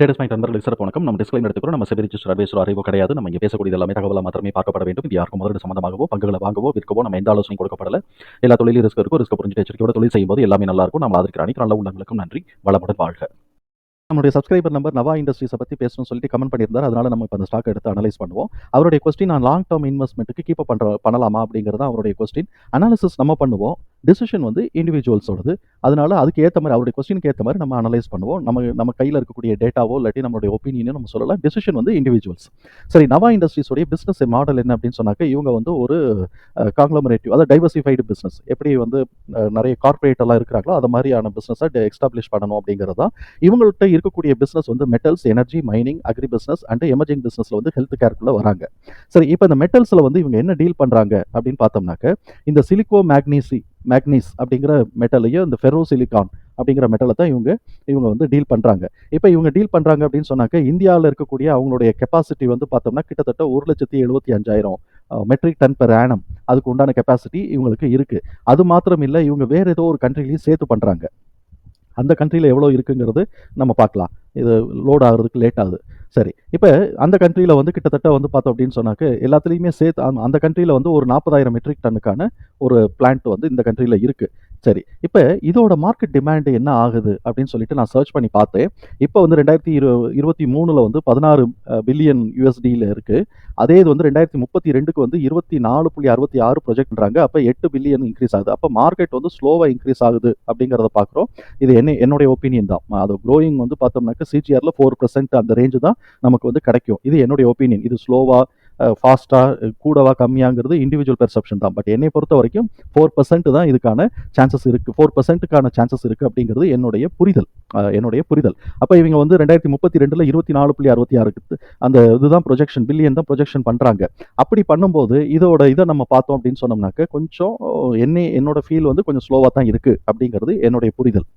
Traders point நண்பர்கள் சிறப்பு வணக்கம். நம்ம டிஸ்கிளைம் எடுத்துக்கிறோம். நம்ம செபி ரிஜிஸ்டர் அட்வைசர் அறிவோ கிடையாது. நம்ம இங்கே பேசக்கூடிய எல்லாமே தகவலாக மாத்திரமே பார்க்கப்பட வேண்டும். இது யாருக்கும் முதலீடு சம்பந்தமாகவோ பங்குகளை வாங்கவோ விற்கவோ நம்ம எந்த ஆலோசனை கொடுக்கப்படல. எல்லா தொழிலும் ரிஸ்க் இருக்கும். ரிஸ்க் புரிஞ்சு எச்சரிக்கையோட தொழில் செய்யும்போது எல்லாமே நல்லா இருக்கும். நம்ம அதற்கு அனைத்து நல்ல உள்ளங்களுக்கும் நன்றி. வளமுடன் வாழ்க. நம்மளுடைய சப்ஸ்கிரைபர் நம்பர் நவா இண்டஸ்ட்ரீஸை பற்றி பேசணும்னு சொல்லிட்டு கமெண்ட் பண்ணியிருந்தார். அதனால நம்ம இப்போ அந்த ஸ்டாக் எடுத்து அனலைஸ் பண்ணுவோம். அவருடைய கொஸ்டின் நான் லாங் டேர்ம் இன்வெஸ்ட்மெண்ட்டுக்கு கீப் பண்ணுற பண்ணலாமா அப்படிங்கிறது அவருடைய கொஸ்டின் அனாலிசிஸ் நம்ம பண்ணுவோம். டிசிஷன் வந்து இண்டிவிஜுவல்ஸோடது அதனால அதுக்கு ஏற்ற மாதிரி அவருடைய கொஸ்டினுக்கு ஏற்ற மாதிரி நம்ம அனலைஸ் பண்ணுவோம். நம்ம நம்ம கையில் இருக்கக்கூடிய டேட்டாவோ இல்லாட்டி நம்மளுடைய ஒப்பீனியனோ நம்ம சொல்லலாம். டிசிஷன் வந்து இண்டிவிஜுவல்ஸ் சரி நவா இண்டஸ்ட்ரீஸோடைய பிஸ்னஸ் மாடல் என்ன அப்படின்னு சொன்னாக்க இவங்க வந்து ஒரு காங்க்ளமரேட்டிவ் அதாவது டைவர்சிஃபைடு பிஸ்னஸ் எப்படி வந்து நிறைய கார்பரேட் எல்லாம் இருக்கிறாங்களோ அது மாதிரியான பிஸ்னஸை எஸ்டாப்ளிஷ் பண்ணணும் அப்படிங்கிறது தான். இவங்கள்ட்ட இருக்கக்கூடிய பிஸ்னஸ் வந்து metals energy mining agri business and emerging பிஸ்னஸில் வந்து ஹெல்த் கேருக்குள்ள வராங்க. சரி இப்போ இந்த மெட்டல்ஸில் வந்து இவங்க என்ன டீல் பண்ணுறாங்க அப்படின்னு பார்த்தோம்னாக்க இந்த சிலிக்கோ மேக்னீசி மேக்னீஸ் அப்படிங்கிற மெட்டலையும் இந்த ஃபெரோசிலிகான் அப்படிங்கிற மெட்டலை தான் இவங்க இவங்க வந்து டீல் பண்ணுறாங்க இப்போ இவங்க டீல் பண்ணுறாங்க அப்படின்னு சொன்னாக்க இந்தியாவில் இருக்கக்கூடிய அவங்களுடைய கெப்பாசிட்டி வந்து பார்த்தோம்னா கிட்டத்தட்ட ஒரு லட்சத்தி எழுபத்தி அஞ்சாயிரம் மெட்ரிக் டன் பெர் ஆனம் அதுக்கு உண்டான கெப்பாசிட்டி இவங்களுக்கு இருக்குது அது மாத்திரம் இல்லை இவங்க வேறு ஏதோ ஒரு கண்ட்ரிலையும் சேர்த்து பண்ணுறாங்க அந்த கண்ட்ரியில் எவ்வளோ இருக்குங்கிறது நம்ம பார்க்கலாம். இது லோட் ஆகிறதுக்கு லேட் ஆகுது. சரி இப்போ அந்த கண்ட்ரியில் வந்து கிட்டத்தட்ட வந்து பார்த்தோம் அப்படின்னு சொன்னாக்க எல்லாத்துலேயுமே சேர்த்து அந்த- அந்த கண்ட்ரியில் வந்து ஒரு நாற்பதாயிரம் மெட்ரிக் டன்னுக்கான ஒரு பிளான்ட் வந்து இந்த கண்ட்ரியில் இருக்குது சரி இப்போ இதோட மார்க்கெட் டிமாண்டு என்ன ஆகுது அப்படின்னு சொல்லிட்டு நான் சர்ச் பண்ணி பார்த்தேன். இப்போ வந்து ரெண்டாயிரத்தி இரு இருபத்தி மூணில் வந்து பதினாறு பில்லியன் யூஎஸ்டியில் இருக்குது அதே இது வந்து ரெண்டாயிரத்தி முப்பத்தி ரெண்டுக்கு வந்து இருபத்தி நாலு புள்ளி அறுபத்தி ஆறு ப்ரொஜெக்ட் பண்ணுறாங்க அப்போ எட்டு பில்லியன் இன்க்ரீஸ் ஆகுது. அப்போ மார்க்கெட் வந்து ஸ்லோவாக இன்க்ரீஸ் ஆகுது அப்படிங்கிறத பார்க்குறோம். இது என்ன என்னுடைய ஒப்பீனியன் தான். அது க்ரோயிங் வந்து பார்த்தோம்னாக்க சிஜிஆரில் ஃபோர் பர்சன்ட் அந்த ரேஞ்சு தான் நமக்கு வந்து கிடைக்கும். இது என்னுடைய ஒப்பீனியன் இது ஸ்லோவாக ஃபாஸ்ட்டாக கூடவா கம்மியாங்கிறது இண்டிவிஜுவல் பெர்செப்ஷன் தான். பட் என்னை பொறுத்த வரைக்கும் ஃபோர் பர்சன்ட் தான் இதுக்கான சான்சஸ் இருக்குது ஃபோர் பர்சன்ட்டுக்கான சான்சஸ் இருக்குது அப்படிங்கிறது என்னுடைய புரிதல். என்னுடைய புரிதல். அப்போ இவங்க வந்து ரெண்டாயிரத்தி முப்பத்தி ரெண்டில் இருபத்தி நாலு புள்ளி அறுபத்தி ஆறுக்கு அந்த இதுதான் ப்ரொஜெக்ஷன் பில்லியன் தான் ப்ரொஜெக்ஷன் பண்ணுறாங்க அப்படி பண்ணும்போது இதோட இதை நம்ம பார்த்தோம் அப்படின்னு சொன்னோம்னாக்க கொஞ்சம் என்னை என்னோட ஃபீல் வந்து கொஞ்சம் ஸ்லோவாக தான் இருக்குது அப்படிங்கிறது என்னுடைய புரிதல்.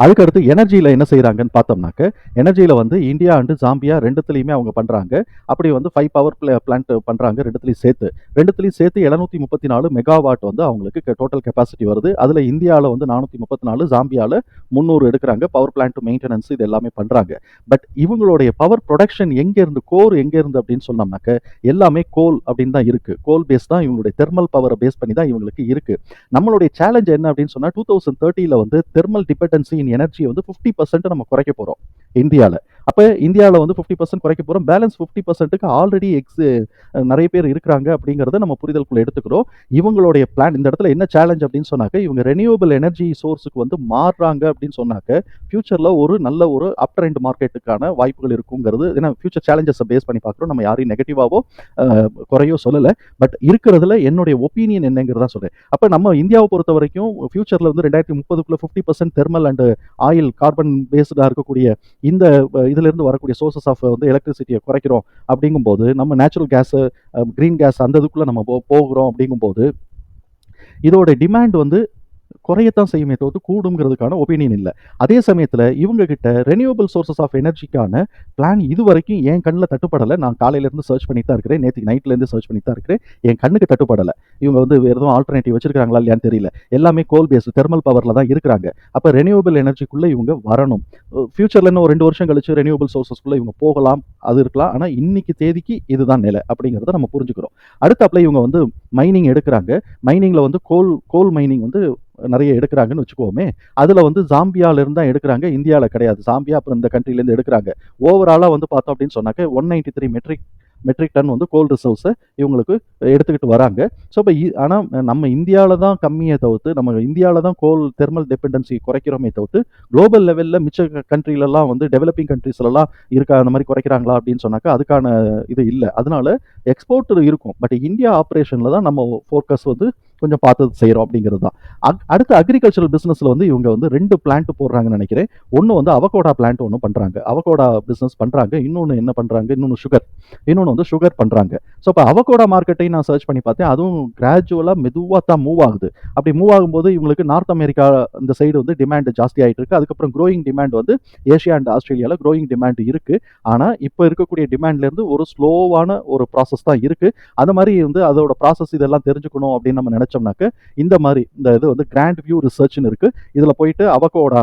அதுக்கடுத்து எனர்ஜியில் என்ன செய்கிறாங்கன்னு பார்த்தோம்னாக்க எனர்ஜியில் வந்து இந்தியா அண்டு ஜாம்பியா ரெண்டுத்துலையுமே அவங்க பண்ணுறாங்க அப்படி வந்து ஃபைவ் பவர் பிளே பிளான்ட் பண்ணுறாங்க ரெண்டுத்துலையும் சேர்த்து. ரெண்டுத்துலையும் சேர்த்து எழுநூற்றி முப்பத்தி நாலு மெகாவாட் வந்து அவங்களுக்கு டோட்டல் கெப்பாசிட்டி வருது. அதில் இந்தியாவில் வந்து நானூற்றி முப்பத்தி நாலு ஜாம்பியாவில் முந்நூறு எடுக்கிறாங்க. பவர் பிளான்ட் மெயின்டெனன்ஸ் இது எல்லாமே பண்ணுறாங்க பட் இவங்களுடைய பவர் ப்ரொடக்ஷன் எங்கேருந்து கோர் எங்கேருந்து அப்படின்னு சொன்னோம்னாக்க எல்லாமே கோல் அப்படின்னு தான் இருக்குது கோல் பேஸ் தான் இவங்களுடைய தெர்மல் பவரை பேஸ் பண்ணி தான் இவங்களுக்கு இருக்குது நம்மளுடைய சேலஞ்ச் என்ன அப்படின்னு சொன்னால் டூ தௌசண்ட் தேர்ட்டியில் வந்து தெர்மல் டிபெண்டன்சி எனர்ஜியை எனர்ஜி வந்து ஃபிஃப்டி பர்சன்ட் நம்ம குறைக்க போகிறோம் இந்தியாவில் அப்போ இந்தியாவில் வந்து ஃபிஃப்டி பர்சன்ட் குறைக்க போகிறோம் பேலன்ஸ் ஃபிஃப்டி பர்சன்ட்டுக்கு ஆல்ரெடி எக்ஸ் நிறைய பேர் இருக்கிறாங்க அப்படிங்கிறத நம்ம புரிதலுக்குள்ள எடுத்துக்கிறோம். இவங்களுடைய பிளான் இந்த இடத்துல என்ன சேலஞ்ச் அப்படின்னு சொன்னாக்க இவங்க ரெனியூவபிள் எனர்ஜி சோர்ஸுக்கு வந்து மாறுறாங்க அப்படின்னு சொன்னாக்க ஃபியூச்சரில் ஒரு நல்ல ஒரு அப் ட்ரெண்ட் மார்க்கெட்டுக்கான வாய்ப்புகள் இருக்குங்கிறது ஏன்னா ஃபியூச்சர் சேலஞ்சஸை பேஸ் பண்ணி பார்க்குறோம். நம்ம யாரையும் நெகட்டிவாவோ குறையோ சொல்லலை. பட் இருக்கிறதுல என்னுடைய ஒப்பீனியன் என்னங்கிறதா சொல்கிறேன் அப்போ நம்ம இந்தியாவை பொறுத்த வரைக்கும் ஃபியூச்சரில் வந்து ரெண்டாயிரத்தி முப்பதுக்குள்ளே fifty percent thermal and oil carbon பேஸ்டாக இருக்கக்கூடிய இந்த இதிலிருந்து வரக்கூடிய சோர்சஸ் ஆஃப் வந்து எலக்ட்ரிசிட்டியை குறைக்கிறோம் அப்படிங்கும்போது நம்ம நேச்சுரல் கேஸு க்ரீன் கேஸ் அந்த இதுக்குள்ளே நம்ம போ- போகிறோம் அப்படிங்கும்போது இதோட டிமாண்ட் வந்து குறையத்தான் செய்யுமே தவிர்த்து கூடுங்கிறதுக்கான ஒப்பீனியன் இல்லை. அதே சமயத்தில் இவங்க கிட்ட ரெனியூவபிள் சோர்சஸ் ஆஃப் எனர்ஜிக்கான பிளான் இது வரைக்கும் என் கண்ணில் தட்டுப்படலை. நான் காலையிலேருந்து சர்ச் பண்ணி தான் இருக்கிறேன். நேற்று நைட்லேருந்து சர்ச் பண்ணி தான் இருக்கிறேன். என் கண்ணுக்கு தட்டுப்படலை. இவங்க வந்து வேறு எதுவும் ஆல்டர்னேட்டிவ் வச்சிருக்காங்களா இல்லையான்னு தெரியல. எல்லாமே கோல் பேஸ் தெர்மல் பவரில் தான் இருக்கிறாங்க. அப்போ ரெனியூவபிள் எனர்ஜிக்குள்ளே இவங்க வரணும். ஃபியூச்சரில் இன்னும் ஒரு ரெண்டு வருஷம் கழிச்சு ரெனியூவபிள் சோர்சஸ்க்குள்ளே இவங்க போகலாம். அது இருக்கலாம். ஆனால் இன்னைக்கு தேதிக்கு இதுதான் நிலை அப்படிங்கிறத நம்ம புரிஞ்சுக்கிறோம். அடுத்தாப்புல இவங்க வந்து மைனிங் எடுக்கிறாங்க. மைனிங்கில் வந்து கோல் கோல் மைனிங் வந்து நிறைய எடுக்கிறாங்கன்னு வச்சுக்கோமே. அதில் வந்து ஜாம்பியாவிலேருந்து தான் எடுக்கிறாங்க. இந்தியாவில் கிடையாது. ஜாம்பியா அப்புறம் இந்த கண்ட்ரிலேருந்து எடுக்கிறாங்க. ஓவராலாக வந்து பார்த்தோம் அப்படின்னு சொன்னாக்க one ninety three metric metric ton வந்து கோல் ரிசர்வ்ஸை இவங்களுக்கு எடுத்துக்கிட்டு வராங்க. ஸோ இப்போ ஆனால் நம்ம இந்தியாவில் தான் கம்மியை தவிர்த்து நம்ம இந்தியாவில் தான் கோல் தெர்மல் டிபெண்டன்சி குறைக்கிறோமே தவிர்த்து குளோபல் லெவலில் மிச்ச கண்ட்ரிலலாம் வந்து டெவலப்பிங் கண்ட்ரிஸ்லலாம் இருக்கா அந்த மாதிரி குறைக்கிறாங்களா அப்படின்னு சொன்னாக்கா அதுக்கான இது இல்லை. அதனால எக்ஸ்போர்ட் இருக்கும். பட் இந்தியா ஆப்ரேஷனில் தான் நம்ம ஃபோக்கஸ் வந்து கொஞ்சம் பார்த்து செய்கிறோம் அப்படிங்கிறது தான். அக் அடுத்து அக்ரிகல்ச்சரல் பிஸ்னஸில் வந்து இவங்க வந்து ரெண்டு பிளான்ட் போடுறாங்கன்னு நினைக்கிறேன். ஒன்று வந்து அவகோடா பிளான்ட் ஒன்று பண்ணுறாங்க அவகோடா பிஸ்னஸ் பண்ணுறாங்க இன்னொன்று என்ன பண்ணுறாங்க இன்னொன்று சுகர் இன்னொன்று வந்து சுகர் பண்ணுறாங்க ஸோ இப்போ அவகோடா மார்க்கெட்டையும் நான் சர்ச் பண்ணி பார்த்தேன். அதுவும் கிராஜுவலாக மெதுவாக தான் மூவ் ஆகுது. அப்படி மூவ் ஆகும்போது இவங்களுக்கு நார்த் அமெரிக்கா இந்த சைடு வந்து டிமாண்ட் ஜாஸ்தி ஆகிட்டு இருக்கு. அதுக்கப்புறம் க்ரோயிங் டிமாண்ட் வந்து ஏஷியா அண்ட் ஆஸ்திரேலியாவில் க்ரோயிங் டிமாண்ட் இருக்குது ஆனால் இப்போ இருக்கக்கூடிய டிமாண்ட்லேருந்து ஒரு ஸ்லோவான ஒரு ப்ராசஸ் தான் இருக்குது அந்த மாதிரி வந்து அதோட ப்ராசஸ் இதெல்லாம் தெரிஞ்சுக்கணும் அப்படின்னு நம்ம நினச்சோம்னாக்க இந்த மாதிரி இந்த இது வந்து கிராண்ட் வியூ ரிசர்ச்னு இருக்குது இதில் போயிட்டு அவகோடா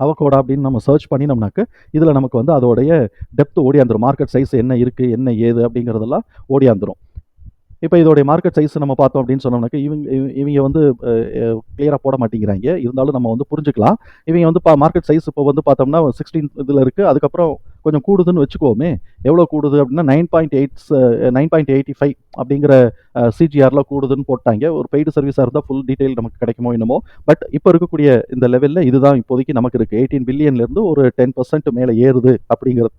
அவகோடா அப்படின்னு நம்ம சர்ச் பண்ணினோம்னாக்க இதில் நமக்கு வந்து அதோடைய டெப்த் ஓடியாந்துரும். மார்க்கெட் சைஸ் என்ன இருக்குது என்ன ஏது அப்படிங்கிறதெல்லாம் ஓடியாந்துரும். இப்போ இதோடைய மார்க்கெட் சைஸ் நம்ம பார்த்தோம் அப்படின்னு சொன்னோம்னாக்க இவங்க இவங்க வந்து கிளியராக போட மாட்டேங்கிறாங்க. இருந்தாலும் நம்ம வந்து புரிஞ்சுக்கலாம். இவங்க வந்து பா மார்க்கெட் சைஸ் இப்போ வந்து பார்த்தோம்னா சிக்ஸ்டீன் இதில் இருக்குது அதுக்கப்புறம் கொஞ்சம் கூடுதுன்னு வச்சுக்கோமே எவ்வளோ கூடுது அப்படின்னா nine point eights nine point eighty five அப்படிங்கிற சிஜிஆரில் கூடுதுன்னு போட்டாங்க. ஒரு பெய்டு சர்வீஸாக இருந்தால் ஃபுல் டீட்டெயில் நமக்கு கிடைக்குமோ என்னமோ. பட் இப்போ இருக்கக்கூடிய இந்த லெவலில் இதுதான் இப்போதைக்கு நமக்கு இருக்குது எயிட்டீன் பில்லியன்லேருந்து ஒரு டென் பர்சன்ட் மேலே ஏறுது அப்படிங்கிறது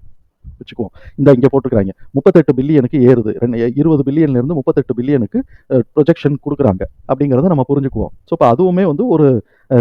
வச்சுக்குவோம். இந்த இங்கே போட்டுக்கிறாங்க. முப்பத்தெட்டு பில்லியனுக்கு ஏறுது. ரெண்டு இருபது பில்லியன்லேருந்து முப்பத்தெட்டு பில்லியனுக்கு ப்ரொஜெக்ஷன் கொடுக்குறாங்க. அப்படிங்கிறத நம்ம புரிஞ்சுக்குவோம். ஸோ இப்போ அதுவுமே வந்து ஒரு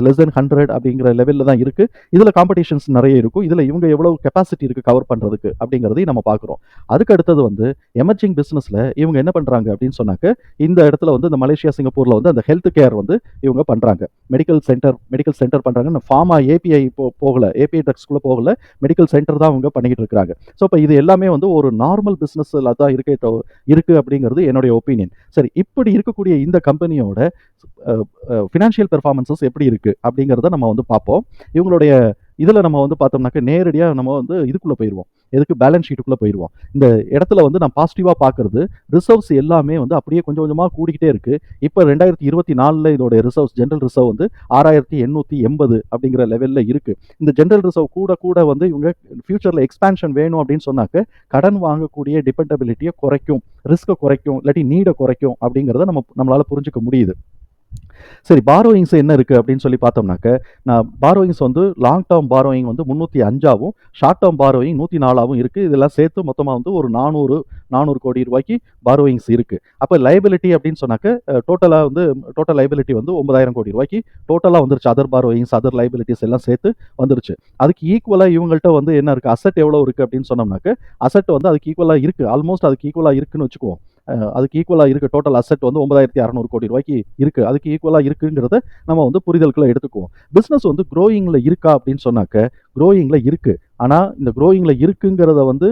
லெஸ் தென் ஹண்ட்ரட் அப்படிங்கிற லெவலில் தான் இருக்குது இதில் காம்படிஷன்ஸ் நிறைய இருக்கும். இதில் இவங்க எவ்வளோ கெப்பாசிட்டி இருக்குது கவர் பண்ணுறதுக்கு அப்படிங்கிறதையும் நம்ம பார்க்குறோம். அதுக்கு அடுத்தது வந்து எமர்ஜிங் பிஸ்னஸில் இவங்க என்ன பண்ணுறாங்க அப்படின்னு சொன்னாக்க இந்த இடத்துல வந்து இந்த மலேசியா சிங்கப்பூரில் வந்து அந்த ஹெல்த் கேர் வந்து இவங்க பண்ணுறாங்க மெடிக்கல் சென்டர் மெடிக்கல் சென்டர் பண்ணுறாங்க ஃபார்மா ஏபிஐ போ போகல. ஏபிஐ ட்ரக்ஸ்குள்ளே போகல. மெடிக்கல் சென்டர் தான் அவங்க பண்ணிக்கிட்டு இருக்காங்க ஸோ இப்போ இது எல்லாமே வந்து ஒரு நார்மல் பிஸ்னஸில் தான் இருக்க இருக்குது அப்படிங்கிறது என்னுடைய ஒப்பீனியன் சரி இப்படி இருக்கக்கூடிய இந்த கம்பெனியோட ஃபினான்ஷியல் பெர்ஃபார்மன்சஸ் எப்படி இருக்குது அப்படிங்கிறத நம்ம வந்து பார்ப்போம். இவங்களுடைய இதில் நம்ம வந்து பார்த்தோம்னாக்க நேரடியாக நம்ம வந்து இதுக்குள்ளே போயிடுவோம் எதுக்கு? பேலன்ஸ் ஷீட்டுக்குள்ளே போயிடுவோம் இந்த இடத்துல வந்து நான் பாசிட்டிவாக பார்க்குறது ரிசர்வ்ஸ் எல்லாமே வந்து அப்படியே கொஞ்சம் கொஞ்சமாக கூடிக்கிட்டே இருக்குது இப்போ ரெண்டாயிரத்தி இருபத்தி நாலில் இதோட ரிசர்வ்ஸ் ஜென்ரல் ரிசர்வ் வந்து ஆறாயிரத்தி எண்ணூற்றி எண்பது அப்படிங்கிற லெவலில் இருக்குது இந்த ஜென்ரல் ரிசர்வ் கூட கூட வந்து இவங்க ஃபியூச்சரில் எக்ஸ்பான்ஷன் வேணும் அப்படின்னு சொன்னாக்க கடன் வாங்கக்கூடிய டிபெண்டபிலிட்டியை குறைக்கும் ரிஸ்க்கை குறைக்கும் இல்லாட்டி நீடை குறைக்கும் அப்படிங்கிறத நம்ம நம்மளால் புரிஞ்சுக்க முடியுது. சரி பாரோயிங்ஸ் என்ன இருக்குது அப்படின்னு சொல்லி பார்த்தோம்னாக்க நான் பாரோயிங்ஸ் வந்து லாங் டேர்ம் பாரோயிங் வந்து முந்நூற்றி அஞ்சாவும் ஷார்ட் டேர்ம் பாரோயிங் நூற்றி நாலாவும் இருக்குது இதெல்லாம் சேர்த்து மொத்தமாக வந்து ஒரு நானூறு நானூறு கோடி ரூபாய்க்கு பாரோயிங்ஸ் இருக்குது அப்போ லைபிலிட்டி அப்படின்னு சொன்னாக்க டோட்டலாக வந்து டோட்டல் லைபிலிட்டி வந்து ஒன்பதாயிரம் கோடி ரூபாய்க்கு டோட்டலாக வந்துருச்சு. அதர் பாரோயிங்ஸ் அதர் லைபிலிட்டிஸ் எல்லாம் சேர்த்து வந்துருச்சு. அதுக்கு ஈக்குவலாக இவங்கள்ட்ட வந்து என்ன இருக்குது அசட் எவ்வளோ இருக்குது அப்படின்னு சொன்னோம்னாக்க அசட் வந்து அதுக்கு ஈக்குவலாக இருக்குது ஆல்மோஸ்ட் அதுக்கு ஈக்குவலாக இருக்குன்னு வச்சுக்குவோம். அதுக்கு ஈக்குவலாக இருக்குது டோட்டல் அசெட் வந்து ஒன்பதாயிரத்தி அறநூறு கோடி ரூபாய்க்கு இருக்குது அதுக்கு ஈக்குவலாக இருக்குங்கிறத நம்ம வந்து புரிதலுக்குள்ள எடுத்துக்குவோம். பிஸ்னஸ் வந்து க்ரோயிங்கில் இருக்கா அப்படின்னு சொன்னாக்க க்ரோயிங்கில் இருக்குது ஆனால் இந்த க்ரோயிங்கில் இருக்குங்கிறத வந்து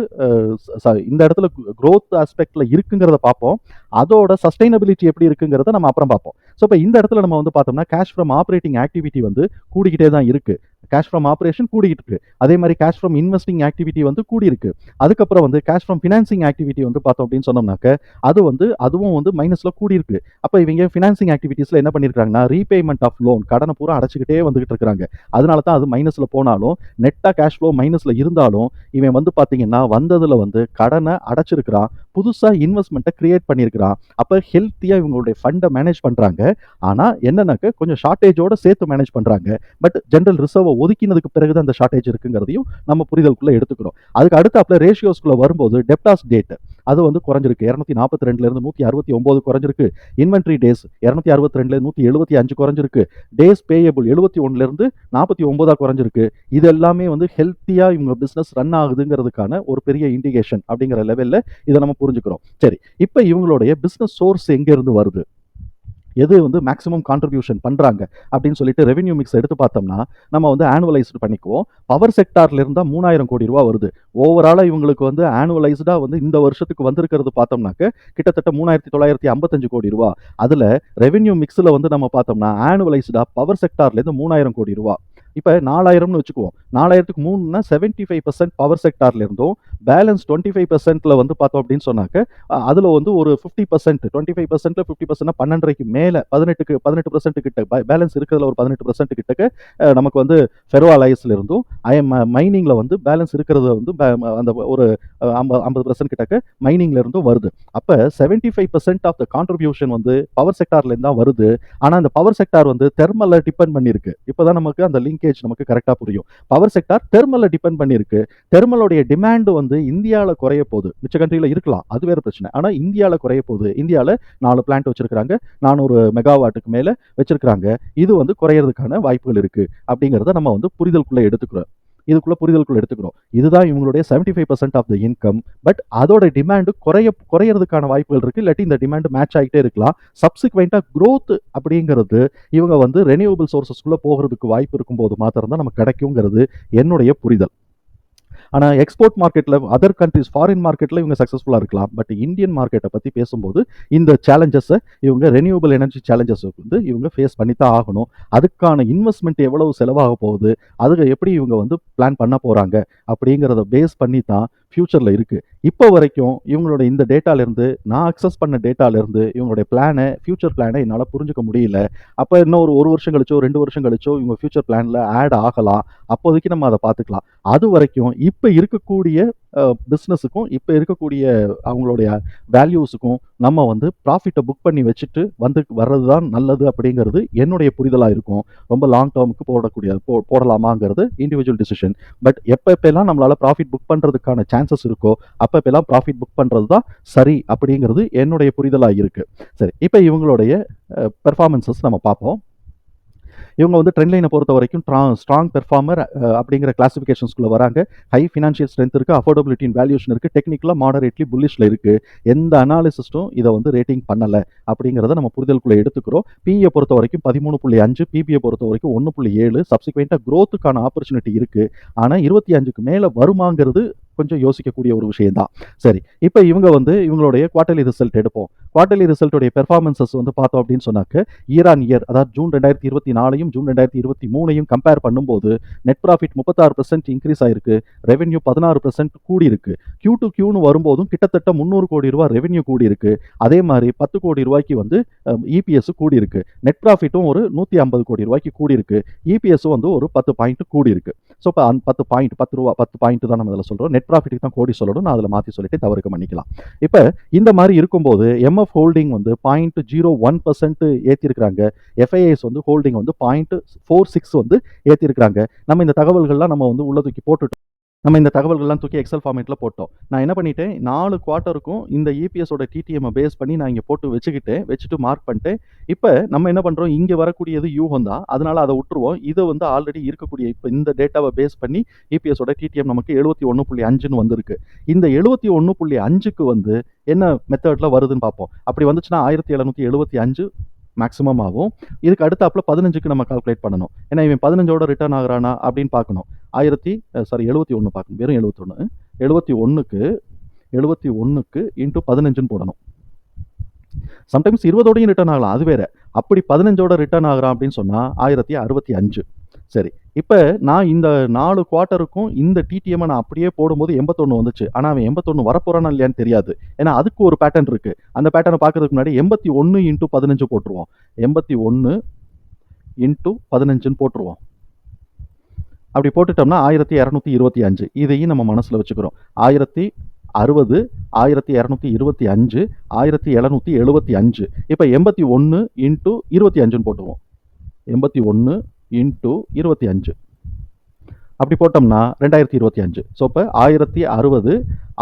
இந்த இடத்துல க்ரோத் ஆஸ்பெக்டில் இருக்குங்கிறத பார்ப்போம். அதோட சஸ்டைனபிலிட்டி எப்படி இருக்குங்கிறத நம்ம அப்புறம் பார்ப்போம். ஸோ இப்போ இந்த இடத்துல நம்ம வந்து பார்த்தோம்னா கேஷ் ஃப்ரம் ஆப்ரேட்டிங் ஆக்டிவிட்டி வந்து கூடிக்கிட்டே தான் இருக்குது கேஷ் ஃப்ரம் ஆப்ரேஷன் கூடிக்கிட்டு இருக்கு. அதே மாதிரி கேஷ் ஃப்ரம் இன்வெஸ்டிங் ஆக்டிவிட்டி வந்து கூடி இருக்கு அதுக்கப்புறம் வந்து கேஷ் ஃப்ரம் ஃபினான்சிங் ஆக்டிவிட்டி வந்து பார்த்தோம் அப்படின்னு சொன்னோம்னாக்க அது வந்து அதுவும் வந்து மைனஸ்ல கூடி இருக்கு அப்போ இவங்க ஃபினான்சிங் ஆக்டிவிட்டீஸ்ல என்ன பண்ணிருக்காங்கன்னா ரீபேமெண்ட் ஆஃப் லோன் கடனை பூரா அடைச்சிக்கிட்டே வந்துகிட்டு இருக்காங்க அதனால தான் அது மைனஸ்ல போனாலும் நெட்டா கேஷ் ஃப்ளோ மைனஸ்ல இருந்தாலும் இவன் வந்து பாத்தீங்கன்னா வந்ததுல வந்து கடனை அடைச்சிருக்கிறான். புதுசாக இன்வெஸ்ட்மெண்ட்டை கிரியேட் பண்ணியிருக்கிறான் அப்போ ஹெல்த்தியாக இவங்களுடைய ஃபண்டை மேனேஜ் பண்ணுறாங்க ஆனால் என்னன்னாக்க கொஞ்சம் ஷார்ட்டேஜோட சேர்த்து மேனேஜ் பண்ணுறாங்க பட் ஜென்ரல் ரிசர்வை ஒதுக்கினதுக்கு பிறகு தான் அந்த ஷார்ட்டேஜ் இருக்குங்கிறதையும் நம்ம புரிதலுக்குள்ளே எடுத்துக்கிறோம். அதுக்கு அடுத்தாப்புல ரேஷியோஸ்குள்ளே வரும்போது டெப்டாஸ் டேட் அது வந்து குறைஞ்சிருக்கு. இரநூத்தி நாற்பத்தி ரெண்டுல இருந்து நூத்தி அறுபத்தி ஒன்பது குறைஞ்சிருக்கு. இன்வென்ட்ரி டேஸ் இரநூத்தி அறுபத்தி ரெண்டுல நூத்தி எழுபத்தி அஞ்சு குறைஞ்சிருக்கு. டேஸ் பேயபிள் எழுபத்தி ஒன்றுலேருந்து இருந்து நாற்பத்தி ஒன்பதா குறைஞ்சிருக்கு. இது எல்லாமே வந்து ஹெல்த்தியா இவங்க பிசினஸ் ரன் ஆகுதுங்கிறதுக்கான ஒரு பெரிய இண்டிகேஷன் அப்படிங்கிற லெவல்ல இதை நம்ம புரிஞ்சுக்கிறோம். சரி இப்போ இவங்களுடைய பிசினஸ் சோர்ஸ் எங்க இருந்து வருது? எது வந்து மேக்ஸிமம் கான்ட்ரிபியூஷன் பண்ணுறாங்க அப்படின்னு சொல்லிட்டு ரெவென்யூ மிக்ஸ் எடுத்து பார்த்தோம்னா நம்ம வந்து ஆனுவலைஸ்டு பண்ணிக்குவோம். பவர் செக்டார்ல இருந்தால் மூணாயிரம் கோடி ரூபா வருது. ஓவராலாக இவங்களுக்கு வந்து ஆனுவலைஸ்டாக வந்து இந்த வருஷத்துக்கு வந்திருக்கிறது பார்த்தோம்னாக்க கிட்டத்தட்ட மூணாயிரத்தி தொள்ளாயிரத்தி ஐம்பத்தஞ்சு கோடி ரூபா. அதில் ரெவென்யூ மிக்ஸில் வந்து நம்ம பார்த்தோம்னா ஆனுவலைஸ்டாக பவர் செக்டார்லேருந்து மூணாயிரம் கோடி ரூபா. இப்போ நாலாயிரம்னு வச்சுக்குவோம். நாலாயிரத்துக்கு மூணுனா செவன்ட்டி ஃபைவ் பர்சன்ட் பவர் செக்டார்ல இருந்தும். பேலன்ஸ் டுவெண்ட்டி ஃபைவ் பர்சன்ட்ல வந்து பார்த்தோம் அப்படின்னு சொன்னாக்க அதில் வந்து ஒரு ஃபிஃப்டி பர்சன்ட் டுவெண்ட்டி ஃபைவ் பர்சன்ட்ல ஃபிஃப்டி பர்சன்ட் பன்னெண்டரைக்கு மேலே பதினெட்டுக்கு பதினெட்டு பர்சன்ட் கிட்ட பேலன்ஸ் இருக்கிறதுல ஒரு பதினெட்டு பர்சன்ட் கிட்டக்க நமக்கு வந்து ஃபெரோ அலைஸ்ல இருந்தும். ஐஎம் மைனிங்ல வந்து பேலன்ஸ் இருக்கிறது வந்து அந்த ஒரு ஐம்பது ஐம்பது பர்சன்ட் கிட்டக்க மைனிங்ல இருந்தும் வருது. அப்போ seventy five percent of the contribution வந்து பவர் செக்டார்லேருந்து தான் வருது. ஆனால் அந்த பவர் செக்டார் வந்து தெர்மலில் டிபெண்ட் இப்போ தான் நமக்கு அந்த லிங்கேஜ் நமக்கு கரெக்டாக புரியும். பவர் செக்டார் தெர்மல்ல டிபெண்ட் பண்ணிருக்கு. தெர்மலோடைய டிமாண்ட் வந்து இந்தியாவில் குறைய போகுது. மிச்ச கண்ட்ரியில் இருக்கலாம். அது வேற பிரச்சனை. ஆனால் இந்தியாவில் குறைய போகுது. இந்தியாவில் நாலு பிளான்ட் வச்சிருக்காங்க நானூறு மெகாவாட்டுக்கு மேலே வச்சிருக்கிறாங்க. இது வந்து குறையறதுக்கான வாய்ப்புகள் இருக்கு. அப்படிங்கிறத நம்ம வந்து புரிதல்குள்ளே எடுத்துக்கிறோம். இதுக்குள்ள புரிதலுக்குள்ள எடுத்துக்கிறோம். இதுதான் இவங்களுடைய 75% five percent of the income but அதோட டிமாண்டு குறைய குறையறதுக்கான வாய்ப்புகள் இருக்கு. இல்லாட்டி இந்த டிமாண்ட் மேட்ச் ஆகிட்டே இருக்கலாம். சப்சிக்வெண்ட்டாக க்ரோத் அப்படிங்கிறது இவங்க வந்து ரெனியூவபிள் சோர்சஸ்க்குள்ள போகிறதுக்கு வாய்ப்பு இருக்கும்போது மாத்திரம் தான் நமக்கு கிடைக்குங்கிறது என்னுடைய புரிதல். ஆனால் எக்ஸ்போர்ட் மார்க்கெட்டில் அதர் கண்ட்ரிஸ் ஃபாரின் மார்க்கெட்டில் இவங்க சக்ஸஸ்ஃபுல்லாக இருக்கலாம். பட் இந்தியன் மார்க்கெட்டை பற்றி பேசும்போது இந்த சேலஞ்சஸை இவங்க ரெனியூவபிள் எனர்ஜி சேலஞ்சஸை வந்து இவங்க ஃபேஸ் பண்ணி தான் ஆகணும். அதுக்கான இன்வெஸ்ட்மெண்ட் எவ்வளவு செலவாக போகுது அதுக்கு எப்படி இவங்க வந்து பிளான் பண்ண போகிறாங்க அப்படிங்கிறத பேஸ் பண்ணி தான் ஃப்யூச்சரில் இருக்குது இப்போ வரைக்கும் இவங்களோட இந்த டேட்டாலேருந்து நான் அக்சஸ் பண்ண டேட்டாலேருந்து இவங்களுடைய பிளானை ஃப்யூச்சர் பிளானை என்னால் புரிஞ்சுக்க முடியல. அப்போ இன்னும் ஒரு ஒரு வருஷம் கழிச்சோ ரெண்டு வருஷம் கழிச்சோ இவங்க ஃப்யூச்சர் பிளானில் ஆட் ஆகலாம். அப்போதைக்கு நம்ம அதை பார்த்துக்கலாம். அது வரைக்கும் இப்போ இருக்கக்கூடிய பிஸ்னஸுக்கும் இப்போ இருக்கக்கூடிய அவங்களுடைய வேல்யூஸுக்கும் நம்ம வந்து ப்ராஃபிட்டை புக் பண்ணி வச்சுட்டு வந்து வர்றது தான் நல்லது அப்படிங்கிறது என்னுடைய புரிதலாக இருக்கும். ரொம்ப லாங் டேர்முக்கு போடக்கூடிய போ போடலாமாங்கிறது இண்டிவிஜுவல் டிசிஷன் பட் எப்போ எப்பெல்லாம் நம்மளால் ப்ராஃபிட் புக் பண்ணுறதுக்கான சான்சஸ் இருக்கோ அப்போப்பெல்லாம் ப்ராஃபிட் புக் பண்ணுறது தான் சரி அப்படிங்கிறது என்னுடைய புரிதலாக இருக்குது சரி இப்போ இவங்களுடைய பெர்ஃபார்மன்சஸ் நம்ம பார்ப்போம். இவங்க வந்து ட்ரெண்ட் லைனை பொறுத்த வரைக்கும் ட்ரா ஸ்ட்ராங் பெர்ஃபார்மர் அப்படிங்கிற கிளாசிஃபிகேஷன்ஸ்குள்ளே வராங்க. ஹை ஃபினான்ஷியல் ஸ்ட்ரென்த் இருக்குது அஃபோர்டபிலிட்டி வேல்யூஷன் இருக்குது டெக்னிக்கலாக மாடரேட்லி புல்லிஷில் இருக்குது எந்த அனாலிசிஸ்ட்டும் இதை வந்து ரேட்டிங் பண்ணலை அப்படிங்கிறத நம்ம புரிதலுக்குள்ளே எடுத்துக்கிறோம். பிஇயை பொறுத்த வரைக்கும் பதிமூணு புள்ளி அஞ்சு பிபியை பொறுத்த வரைக்கும் ஒன்று புள்ளி ஏழு. சப்சிக்வெண்ட்டாக க்ரோத்துக்கான ஆப்பர்ச்சுனிட்டி இருக்குது ஆனால் இருபத்தி அஞ்சுக்கு மேலே வருமாங்கிறது கொஞ்சம் யோசிக்கக்கூடிய ஒரு விஷயம் தான் சரி இப்போ இவங்க வந்து இவங்களுடைய குவார்டர்லி ரிசல்ட் எடுப்போம். குவார்டர்லி ரிசல்ட்டுடைய பெர்ஃபார்மன்சஸ் வந்து பார்த்தோம் அப்படின்னு சொன்னாக்க இயர் ஆன் இயர் அதாவது ஜூன் ரெண்டாயிரத்தி இருபத்தி நாலையும் ஜூன் ரெண்டாயிரத்தி இருபத்தி மூணையும் கம்பேர் பண்ணும்போது நெட் ப்ராஃபிட் முப்பத்தாறு பர்சன்ட் இன்க்ரீஸ் ஆயிருக்கு. ரெவென்யூ பதினாறு பர்சன்ட் கூடி இருக்கு கியூ டு கியூன்னு வரும்போதும் கிட்டத்தட்ட முந்நூறு கோடி ரூபாய் ரெவென்யூ கூடி இருக்கு அதே மாதிரி பத்து கோடி ரூபாய்க்கு வந்து இபிஎஸ் கூடி இருக்கு நெட் ப்ராஃபிட்டும் ஒரு நூற்றி ஐம்பது கோடி ரூபாய்க்கு கூடி இருக்கு இபிஎஸும் வந்து ஒரு பத்து பாயிண்ட் கூடி இருக்கு ஸோ இப்போ அந்த பத்து பாயிண்ட் பத்து ரூபா பத்து பாயிண்ட் தான் நம்ம இதில் சொல்கிறோம் நெட் ப்ராஃபிட்டுக்கு தான் கோடி சொல்லணும். நான் அதில் மாற்றி சொல்லிட்டு தவறுக்கு பண்ணிக்கலாம் இப்போ இந்த மாதிரி இருக்கும்போது எம்எஃப் ஹோல்டிங் வந்து பாயிண்ட் ஜீரோ ஒன் பர்சன்ட் ஏற்றிருக்கிறாங்க எஃப்ஐஎஸ் வந்து ஹோல்டிங் வந்து பாயிண்ட் ஃபோர் சிக்ஸ் வந்து ஏற்றிருக்கிறாங்க நம்ம இந்த தகவல்கள்லாம் நம்ம வந்து உள்ள தூக்கி போட்டுட்டோம். நம்ம இந்த தகவல்கள்லாம் தூக்கி எக்ஸல் ஃபார்மேட்டில் போட்டோம். நான் என்ன பண்ணிட்டேன்? நாலு குவார்ட்டருக்கும் இந்த இபிஎஸோட டிடிஎம்மை பேஸ் பண்ணி நான் இங்கே போட்டு வச்சுக்கிட்டேன். வச்சுட்டு மார்க் பண்ணிட்டேன். இப்போ நம்ம என்ன பண்ணுறோம் இங்கே வரக்கூடியது யூகம் தான். அதனால் அதை விட்டுருவோம். இதை வந்து ஆல்ரெடி இருக்கக்கூடிய இப்போ இந்த டேட்டாவை பேஸ் பண்ணி இபிஎஸோட டிடிஎம் நமக்கு எழுபத்தி ஒன்று புள்ளி அஞ்சுன்னு வந்திருக்கு. இந்த எழுபத்தி ஒன்று புள்ளி அஞ்சுக்கு வந்து என்ன மெத்தடில் வருதுன்னு பார்ப்போம். அப்படி வந்துச்சுன்னா ஆயிரத்தி எழுநூற்றி எழுபத்தி அஞ்சு மேக்ஸிமம் ஆகும். இதுக்கு அடுத்தாப்பில் பதினஞ்சுக்கு நம்ம கால்குலேட் பண்ணணும். ஏன்னா இவன் பதினஞ்சோட ரிட்டர்ன் ஆகிறானா அப்படின்னு பார்க்கணும். ஆயிரத்தி சாரி எழுபத்தி ஒன்று பார்க்கணும். வெறும் எழுபத்தொன்று எழுபத்தி ஒன்றுக்கு எழுபத்தி ஒன்றுக்கு இன்ட்டு பதினஞ்சுன்னு போடணும். சம்டைம்ஸ் இருபதோடையும் ரிட்டர்ன் ஆகலாம். அது வேற. அப்படி பதினஞ்சோட ரிட்டர்ன் ஆகிறான் அப்படின்னு சொன்னால் ஆயிரத்தி அறுபத்தி அஞ்சு. சரி. இப்போ நான் இந்த நாலு குவார்ட்டருக்கும் இந்த டிடிஎம்மை நான் அப்படியே போடும்போது எண்பத்தொன்று வந்துச்சு. ஆனால் அவன் எண்பத்தொன்று வரப்போறானா இல்லையான்னு தெரியாது. ஏன்னா அதுக்கு ஒரு பேட்டர்ன் இருக்குது அந்த பேட்டர்னை பார்க்கறதுக்கு முன்னாடி எண்பத்தி ஒன்று இன்ட்டு பதினஞ்சு போட்டுருவோம். எண்பத்தி ஒன்று இன்ட்டு பதினஞ்சுன்னு போட்டுருவோம். அப்படி போட்டுட்டோம்னா ஆயிரத்தி இரநூத்தி இருபத்தி அஞ்சு. இதையும் நம்ம மனசில் வச்சுக்கிறோம். ஆயிரத்தி அறுபது ஆயிரத்தி இரநூத்தி இருபத்தி அஞ்சு ஆயிரத்தி எழுநூற்றி எழுபத்தி அஞ்சு. இப்போ எண்பத்தி ஒன்று இன்ட்டு இருபத்தி அஞ்சுன்னு போட்டுருவோம். எண்பத்தி ஒன்று இன்ட்டு இருபத்தி அஞ்சு. அப்படி போட்டோம்னா ரெண்டாயிரத்தி இருபத்தி அஞ்சு. ஸோ இப்போ ஆயிரத்தி அறுபது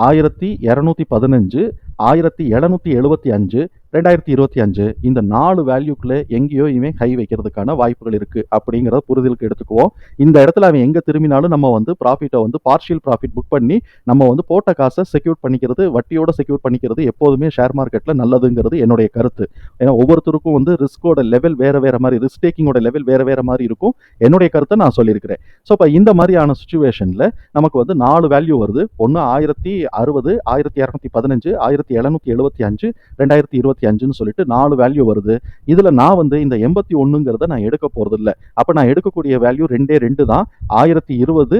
ஆயிரத்தி இரநூத்தி பதினஞ்சு ஆயிரத்தி எழுநூற்றி எழுபத்தி அஞ்சு ரெண்டாயிரத்தி இருபத்தி அஞ்சு இந்த நாலு வேல்யூக்குள்ளே எங்கேயோ இவன் கை வைக்கிறதுக்கான வாய்ப்புகள் இருக்குது அப்படிங்கிறத புரிதலுக்கு எடுத்துக்குவோம். இந்த இடத்துல அவன் எங்கே திரும்பினாலும் நம்ம வந்து ப்ராஃபிட்டை வந்து பார்ஷியல் ப்ராஃபிட் புக் பண்ணி நம்ம வந்து போட்ட காசை செக்யூர் பண்ணிக்கிறது வட்டியோட செக்யூர் பண்ணிக்கிறது எப்போதுமே ஷேர் மார்க்கெட்டில் நல்லதுங்கிறது என்னுடைய கருத்து. ஏன்னா ஒவ்வொருத்தருக்கும் வந்து ரிஸ்கோட லெவல் வேறு வேறு மாதிரி ரிஸ்க் டேக்கிங்கோட லெவல் வேறு வேறு மாதிரி இருக்கும். என்னுடைய கருத்தை நான் சொல்லியிருக்கிறேன். ஸோ இப்போ இந்த மாதிரியான சுச்சுவேஷனில் நமக்கு வந்து நாலு வேல்யூ வருது. ஒன்று ஆயிரத்தி அறுபது ஆயிரத்தி இரநூத்தி பதினஞ்சு ஆயிரத்தி எழுநூத்தி எழுபத்தி அஞ்சு ரெண்டாயிரத்தி இருபத்தி அஞ்சுன்னு சொல்லிட்டு நாலு வேல்யூ வருது. இதில் நான் வந்து இந்த எண்பத்தி ஒன்றுங்கிறத நான் எடுக்க போகிறது இல்லை அப்போ நான் எடுக்கக்கூடிய வேல்யூ ரெண்டே ரெண்டு தான். ஆயிரத்தி இருபது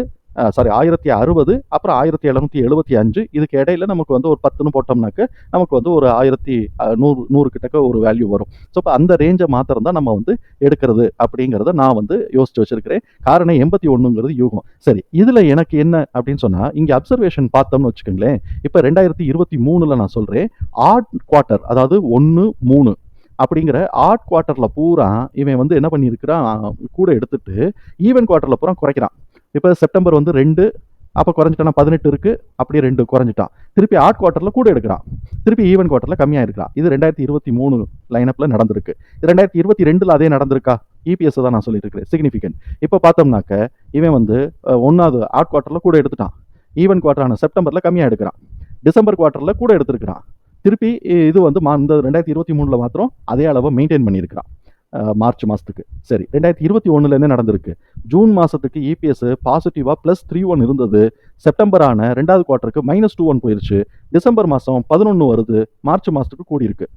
சாரி ஆயிரத்தி அறுபது அப்புறம் ஆயிரத்தி எழுநூத்தி எழுபத்தி அஞ்சு. இதுக்கு இடையில நமக்கு வந்து ஒரு பத்துன்னு போட்டோம்னாக்க நமக்கு வந்து ஒரு ஆயிரத்தி நூறு நூறு கிட்டக்க ஒரு வேல்யூ வரும். ஸோ இப்போ அந்த ரேஞ்சை மாத்திரம் தான் நம்ம வந்து எடுக்கிறது அப்படிங்கிறத நான் வந்து யோசிச்சு வச்சிருக்கிறேன். காரணம் எண்பத்தி ஒன்றுங்கிறது யூகம். சரி இதில் எனக்கு என்ன அப்படின்னு சொன்னால் இங்கே அப்சர்வேஷன் பார்த்தோம்னு வச்சுக்கோங்களேன். இப்போ ரெண்டாயிரத்தி இருபத்தி மூணில் நான் சொல்கிறேன் ஆட் குவார்ட்டர் அதாவது ஒன்று மூணு அப்படிங்கிற ஆட் குவார்ட்டரில் பூரா இவன் வந்து என்ன பண்ணியிருக்கிறான் கூட எடுத்துட்டு ஈவன் குவார்ட்டரில் பூரா குறைக்கிறான். இப்போ செப்டம்பர் வந்து ரெண்டு அப்போ குறைஞ்சிட்டானா பதினெட்டு இருக்குது அப்படியே ரெண்டு குறைஞ்சிட்டான். திருப்பி ஆட் குவார்ட்டரில் கூட எடுக்கிறான். திருப்பி ஈவன் குவார்ட்டரில் கம்மியாக இருக்கிறான். இது ரெண்டாயிரத்தி இருபத்தி மூணு லைனப்பில் நடந்திருக்கு. ரெண்டாயிரத்தி இருபத்தி ரெண்டில் அதே நடந்திருக்கா? இபிஎஸ் தான் நான் சொல்லிட்டு இருக்கிறேன் சிக்னிஃபிகன்ட் இப்போ பார்த்தோம்னாக்க இவன் வந்து ஒன்றாவது ஆட் குவார்ட்டரில் கூட எடுத்துட்டான். ஈவன் குவார்ட்டரான செப்டம்பரில் கம்மியாக எடுக்கிறான். டிசம்பர் குவார்ட்டரில் கூட எடுத்திருக்கிறான். திருப்பி இது வந்து மா- இந்த ரெண்டாயிரத்தி இருபத்தி மூணில் மாத்திரம் அதே அளவை மெயின்டைன் பண்ணியிருக்கிறான். மார்ச் மாதத்துக்கு சரி ரெண்டாயிரத்தி இருபத்தி ஒன்றில் என்ன நடந்திருக்கு? ஜூன் மாதத்துக்கு இபிஎஸ் பாசிட்டிவாக ப்ளஸ் த்ரீ ஒன் இருந்தது. செப்டம்பர் ஆன ரெண்டாவது குவார்ட்டருக்கு மைனஸ் டூ ஒன் போயிருச்சு. டிசம்பர் மாதம் பதினொன்று வருது. மார்ச் மாதத்துக்கு கூடியிருக்கு.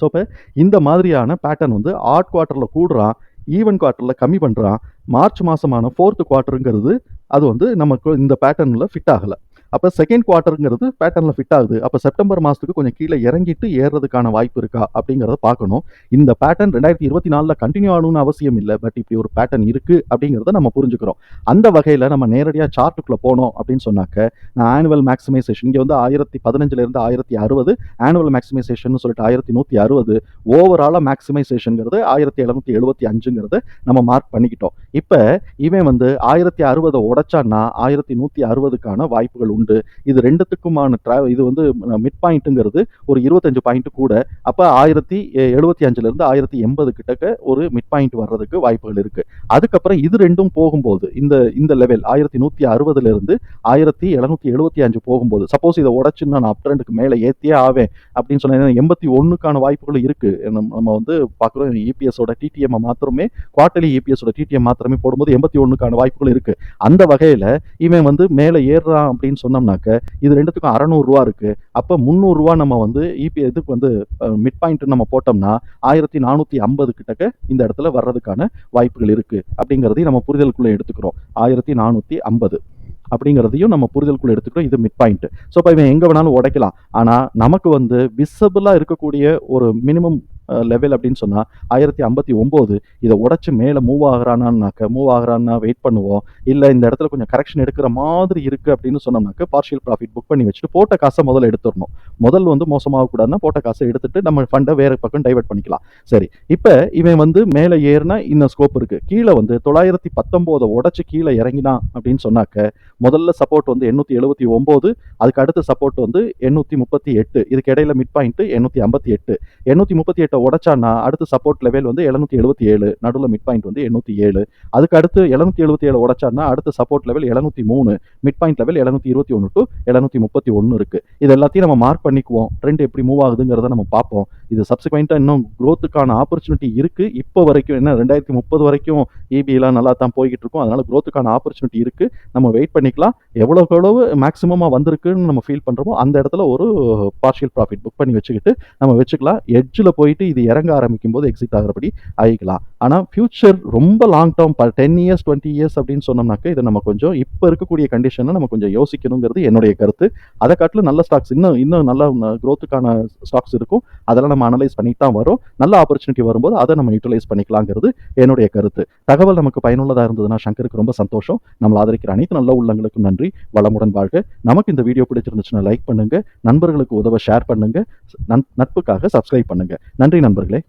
ஸோ இப்போ இந்த மாதிரியான பேட்டர்ன் வந்து ஆட் குவார்ட்டரில் கூடுறான். ஈவன் குவார்ட்டரில் கம்மி பண்ணுறான் மார்ச் மாதமான ஃபோர்த்து குவார்ட்டருங்கிறது அது வந்து நமக்கு இந்த பேட்டர்னில் ஃபிட் ஆகலை. அப்போ செகண்ட் குவார்ட்டருங்கிறது பேட்டர்னில் ஃபிட் ஆகுது. அப்போ செப்டம்பர் மாதத்துக்கு கொஞ்சம் கீழே இறங்கிட்டு ஏறுறதுக்கான வாய்ப்பு இருக்கா அப்படிங்கிறத பார்க்கணும். இந்த பேட்டர்ன் ரெண்டாயிரத்தி இருபத்தி நாலில் கண்டினியூ ஆகணும்னு அவசியம் இல்லை. பட் இப்படி ஒரு பேட்டர்ன் இருக்குது அப்படிங்கிறத நம்ம புரிஞ்சுக்கிறோம். அந்த வகையில் நம்ம நேரடியாக சார்ட்டுக்குள்ளே போனோம் அப்படின்னு சொன்னாக்க நான் ஆனுவல் மேக்ஸிமைசேஷன் இங்கே வந்து ஆயிரத்தி பதினஞ்சுலேருந்து ஆயிரத்தி அறுபது ஆனுவல் மேக்ஸிமைசேஷன் சொல்லிட்டு ஆயிரத்தி நூற்றி அறுபது ஓவராலாக மேக்ஸிமைசேஷனுங்கிறது ஆயிரத்தி எழுநூற்றி எழுபத்தி அஞ்சுங்கிறத நம்ம மார்க் பண்ணிக்கிட்டோம். இப்போ இவன் வந்து ஆயிரத்தி அறுபதை உடைச்சான்னா ஆயிரத்தி நூற்றி அறுபதுக்கான வாய்ப்புகள் உண்டு. இது ரெண்டுத்துக்குமான ட்ரா இது வந்து மிட் பாயிண்ட்டுங்கிறது ஒரு இருபத்தஞ்சு பாயிண்ட் கூட. அப்போ ஆயிரத்தி எழுபத்தி அஞ்சுலேருந்து ஆயிரத்தி எண்பது கிட்டக்க ஒரு மிட் பாயிண்ட் வர்றதுக்கு வாய்ப்புகள் இருக்குது அதுக்கப்புறம் இது ரெண்டும் போகும்போது இந்த இந்த லெவல் ஆயிரத்தி நூற்றி அறுபதுலேருந்து ஆயிரத்தி எழுநூற்றி எழுபத்தி அஞ்சு போகும்போது சப்போஸ் இதை உடச்சு நான் அப் ட்ரெண்டுக்கு மேலே ஏற்றியே ஆவேன் அப்படின்னு சொன்னால் எண்பத்தி ஒன்றுக்கான வாய்ப்புகள் இருக்குது நம்ம வந்து பார்க்குறோம் இபிஎஸோட டிடிஎம் மாத்திரமே குவார்டர்லி இபிஎஸோட டிடிஎம் மாத்திரமே போடும்போது எண்பத்தி ஒன்றுக்கான வாய்ப்புகள் இருக்குது அந்த வகையில் இவன் வந்து மேலே ஏறுறான் அப்படின்னு சொன்னோம்னாக்க இது ரெண்டுத்துக்கும் அறநூறுரூவா இருக்குது அப்போ முந்நூறுரூவா நம்ம வந்து இபி இதுக்கு வந்து மிட் பாயிண்ட் நம்ம போட்டோம்னா ஆயிரத்தி நானூற்றி ஐம்பது கிட்டக்க இந்த இடத்துல வர்றதுக்கான வாய்ப்புகள் இருக்குது அப்படிங்கிறதையும் நம்ம புரிதலுக்குள்ளே எடுத்துக்கிறோம். ஆயிரத்தி நானூற்றி ஐம்பது அப்படிங்கிறதையும் நம்ம புரிதலுக்குள்ள எடுத்துக்கிறோம். இது மிட் பாயிண்ட் ஸோ இப்போ இவன் எங்கே வேணாலும் உடைக்கலாம். ஆனால் நமக்கு வந்து விசபிளாக இருக்கக்கூடிய ஒரு மினிமம் லெவல் அப்படின்னு சொன்னால் ஆயிரத்தி ஐம்பத்தி ஒம்பது இதை உடச்சி மேலே மூவ் ஆகிறானான்னாக்க மூவ் ஆகிறான்னா வெயிட் பண்ணுவோம். இல்லை இந்த இடத்துல கொஞ்சம் கரெக்ஷன் எடுக்கிற மாதிரி இருக்குது அப்படின்னு சொன்னோம்னாக்க பார்ஷியல் ப்ராஃபிட் புக் பண்ணி வச்சுட்டு போட்ட காசை முதல்ல எடுத்துடணும். முதல் வந்து மோசமாகக்கூடாதுன்னா போட்ட காசை எடுத்துட்டு நம்ம ஃபண்டை வேறு பக்கம் டைவெர்ட் பண்ணிக்கலாம். சரி இப்போ இவன் வந்து மேலே ஏறினா இன்னும் ஸ்கோப் இருக்குது கீழே வந்து தொள்ளாயிரத்தி பத்தொம்போதை உடச்சி கீழே இறங்கினான் அப்படின்னு சொன்னாக்க முதல்ல சப்போர்ட் வந்து எண்ணூற்றி எழுபத்தி ஒம்பது அதுக்கு அடுத்த சப்போர்ட் வந்து எண்ணூற்றி முப்பத்தி எட்டு. இதுக்கு இடையில மிட் பாயிண்ட் எண்ணூற்றி ஐம்பத்தி எட்டு. எண்ணூற்றி முப்பத்தி எட்டை உடைச்சான்னா அடுத்த சப்போர்ட் லெவல் வந்து எழுநூத்தி எழுபத்தி ஏழு நடுவில் மிட் பாயிண்ட் வந்து எண்ணூற்றி ஏழு. அதுக்கு அடுத்து எழுநூத்தி எழுபத்தி ஏழு உடச்சான்னா அடுத்த சப்போர்ட் லெவல் எழுநூற்றி மூணு மிட் பாயிண்ட் லெவல் எழுநூற்றி இருபத்தி ஒன்று டு எழுநூற்றி முப்பத்தி ஒன்று இருக்குது இது எல்லாத்தையும் நம்ம மார்க் பண்ணிக்குவோம். ட்ரெண்ட் எப்படி மூவ் ஆகுதுங்கிறத நம்ம பார்ப்போம். இது சப்சிக்வெண்ட்டாக இன்னும் க்ரோத்துக்கான ஆப்பர்ச்சுனிட்டி இருக்குது இப்போ வரைக்கும் என்ன ரெண்டாயிரத்தி முப்பது வரைக்கும் இபிலாம் நல்லா தான் போய்கிட்டு இருக்கும். அதனால் க்ரோத்துக்கான ஆப்பர்ச்சுனிட்டி இருக்குது நம்ம வெயிட் பண்ணிக்கலாம். எவ்வளோக்கு எவ்வளவு மேக்ஸிமமாக வந்திருக்குன்னு நம்ம ஃபீல் பண்ணுறோமோ அந்த இடத்துல ஒரு பார்ஷியல் ப்ராஃபிட் புக் பண்ணி வச்சுக்கிட்டு நம்ம வச்சுக்கலாம். எட்ஜில் போயிட்டு இது இறங்க ஆரம்பிக்கும் போது எக்ஸிட் ஆகிறபடி ஆகிக்கலாம் ஆனால் ஃபியூச்சர் ரொம்ப long term ten years twenty years அப்படின்னு சொன்னோம்னாக்க இதை நம்ம கொஞ்சம் இப்போ இருக்கக்கூடிய கண்டிஷனை நம்ம கொஞ்சம் யோசிக்கணுங்கிறது என்னுடைய கருத்து. அதை காட்டிலும் நல்ல ஸ்டாக்ஸ் இன்னும் இன்னும் நல்ல க்ரோத்துக்கான ஸ்டாக்ஸ் இருக்கும். அதெல்லாம் நம்ம அனலைஸ் பண்ணிட்டு தான் வரும். நல்ல ஆப்பர்ச்சுனிட்டி வரும்போது அதை நம்ம யூட்டிலைஸ் பண்ணிக்கலாங்கிறது என்னுடைய கருத்து. தகவல் நமக்கு பயனுள்ளதாக இருந்ததுன்னா சங்கருக்கு ரொம்ப சந்தோஷம். நம்மளை ஆதரிக்கிற அனைத்து நல்ல உள்ளங்களுக்கும் நன்றி. வளமுடன் வாழ்க. நமக்கு இந்த வீடியோ பிடிச்சிருந்துச்சுன்னா லைக் பண்ணுங்கள் நண்பர்களுக்கு உதவ ஷேர் பண்ணுங்கள் நட்புக்காக சப்ஸ்கிரைப் பண்ணுங்க. நன்றி நண்பர்களே.